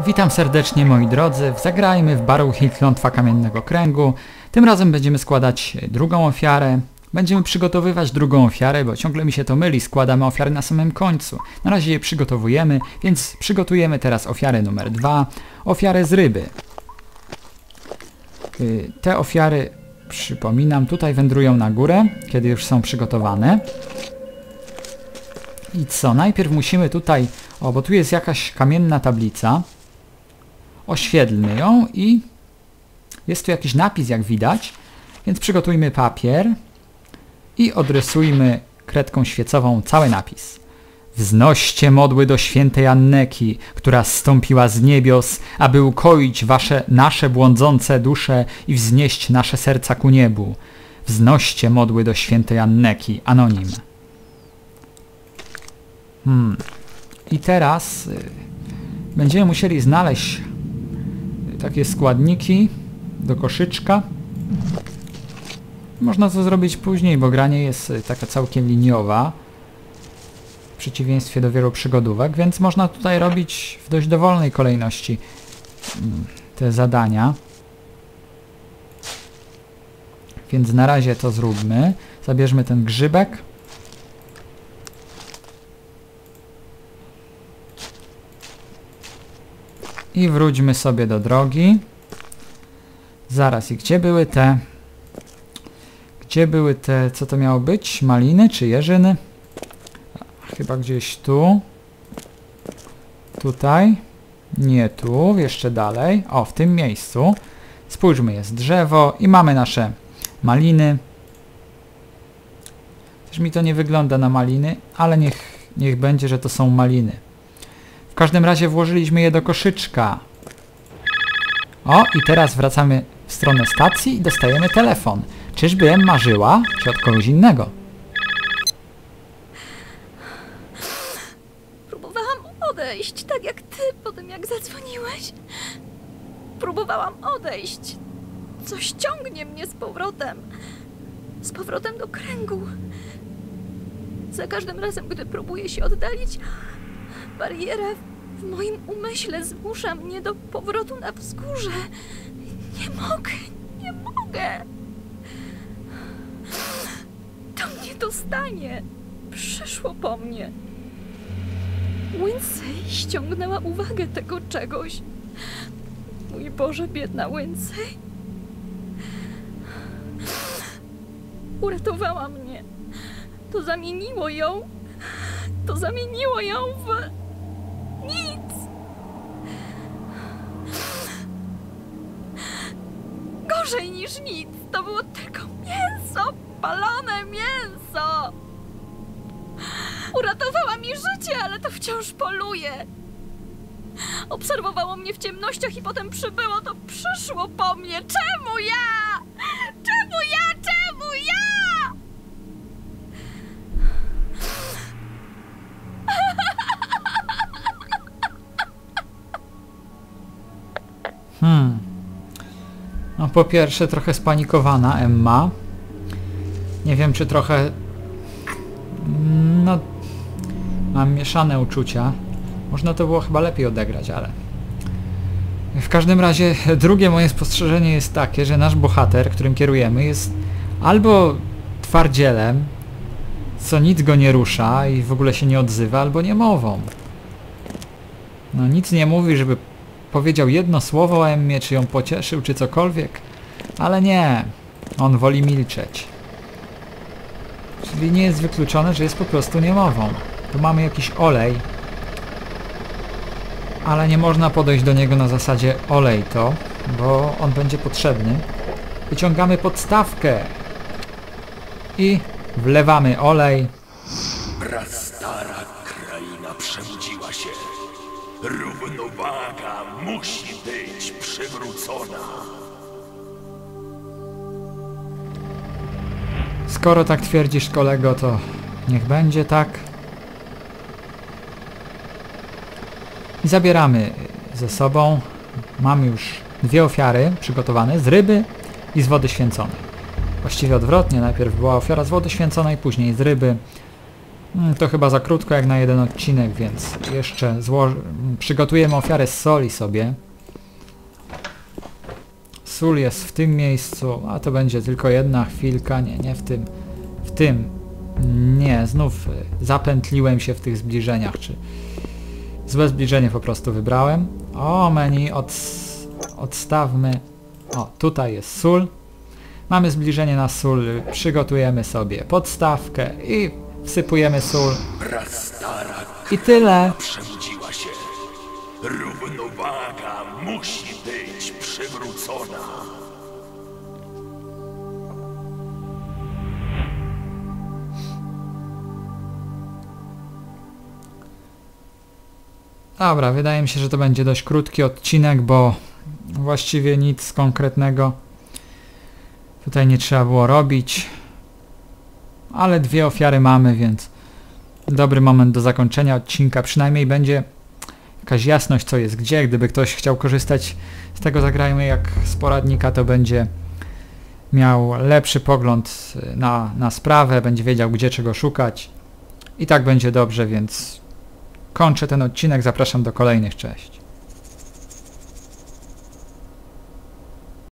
Witam serdecznie moi drodzy, zagrajmy w Baruch Klątwa Kamiennego Kręgu. Tym razem będziemy składać drugą ofiarę. Będziemy przygotowywać drugą ofiarę, bo ciągle mi się to myli, składamy ofiary na samym końcu. Na razie je przygotowujemy, więc przygotujemy teraz ofiarę numer dwa, ofiarę z ryby. Y, Te ofiary, przypominam, tutaj wędrują na górę, kiedy już są przygotowane. I co? Najpierw musimy tutaj... O, bo tu jest jakaś kamienna tablica. Oświetlmy ją i... Jest tu jakiś napis, jak widać. Więc przygotujmy papier i odrysujmy kredką świecową cały napis. Wznoście modły do świętej Anneki, która zstąpiła z niebios, aby ukoić wasze, nasze błądzące dusze i wznieść nasze serca ku niebu. Wznoście modły do świętej Anneki, anonim. Hmm. I teraz y, będziemy musieli znaleźć takie składniki do koszyczka. Można to zrobić później, bo gra nie jest y, taka całkiem liniowa. W przeciwieństwie do wielu przygodówek, więc można tutaj robić w dość dowolnej kolejności mm, te zadania. Więc na razie to zróbmy. Zabierzmy ten grzybek. I wróćmy sobie do drogi. Zaraz, i gdzie były te... Gdzie były te... Co to miało być? Maliny czy jeżyny? Chyba gdzieś tu. Tutaj. Nie tu, jeszcze dalej. O, w tym miejscu. Spójrzmy, jest drzewo i mamy nasze maliny. Też mi to nie wygląda na maliny, ale niech, niech będzie, że to są maliny. W każdym razie włożyliśmy je do koszyczka. O, i teraz wracamy w stronę stacji i dostajemy telefon. Czyżby marzyła, czy od kogoś innego? Próbowałam odejść, tak jak ty po tym, jak zadzwoniłeś. Próbowałam odejść. Coś ciągnie mnie z powrotem. Z powrotem do kręgu. Za każdym razem, gdy próbuję się oddalić, bariera w moim umyśle zmusza mnie do powrotu na wzgórze. Nie mogę, nie mogę. To mnie dostanie. Przyszło po mnie. Wincy ściągnęła uwagę tego czegoś. Mój Boże, biedna Wincy. Uratowała mnie. To zamieniło ją. To zamieniło ją w nic. Gorzej niż nic. To było tylko mięso. Palone mięso. Uratowała mi życie, ale to wciąż poluje. Obserwowało mnie w ciemnościach i potem przybyło, to przyszło po mnie. Czemu ja? No po pierwsze trochę spanikowana Emma. Nie wiem czy trochę... No... Mam mieszane uczucia. Można to było chyba lepiej odegrać, ale... W każdym razie drugie moje spostrzeżenie jest takie, że nasz bohater, którym kierujemy jest albo twardzielem, co nic go nie rusza i w ogóle się nie odzywa, albo niemową. No nic nie mówi, żeby powiedział jedno słowo o Emmie, czy ją pocieszył, czy cokolwiek. Ale nie, on woli milczeć. Czyli nie jest wykluczone, że jest po prostu niemową. Tu mamy jakiś olej, ale nie można podejść do niego na zasadzie olej to, bo on będzie potrzebny. Wyciągamy podstawkę i wlewamy olej. Równowaga musi być przywrócona. Skoro tak twierdzisz kolego, to niech będzie tak. I zabieramy ze sobą. Mamy już dwie ofiary przygotowane z ryby i z wody święconej. Właściwie odwrotnie, najpierw była ofiara z wody święconej, później z ryby. Mm, To chyba za krótko jak na jeden odcinek, więc jeszcze mm, przygotujemy ofiarę z soli sobie. Sól jest w tym miejscu, a to będzie tylko jedna chwilka, nie, nie w tym, w tym. Nie, znów y, zapętliłem się w tych zbliżeniach, czy złe zbliżenie po prostu wybrałem. O, menu, od, odstawmy, o, tutaj jest sól. Mamy zbliżenie na sól, przygotujemy sobie podstawkę i wsypujemy sól. I tyle. Równowaga musi być przywrócona. Dobra, wydaje mi się, że to będzie dość krótki odcinek, bo właściwie nic konkretnego tutaj nie trzeba było robić. Ale dwie ofiary mamy, więc dobry moment do zakończenia odcinka. Przynajmniej będzie jakaś jasność, co jest gdzie. Gdyby ktoś chciał korzystać z tego zagrajmy jak z poradnika, to będzie miał lepszy pogląd na, na sprawę, będzie wiedział, gdzie czego szukać. I tak będzie dobrze, więc kończę ten odcinek, zapraszam do kolejnych, cześć.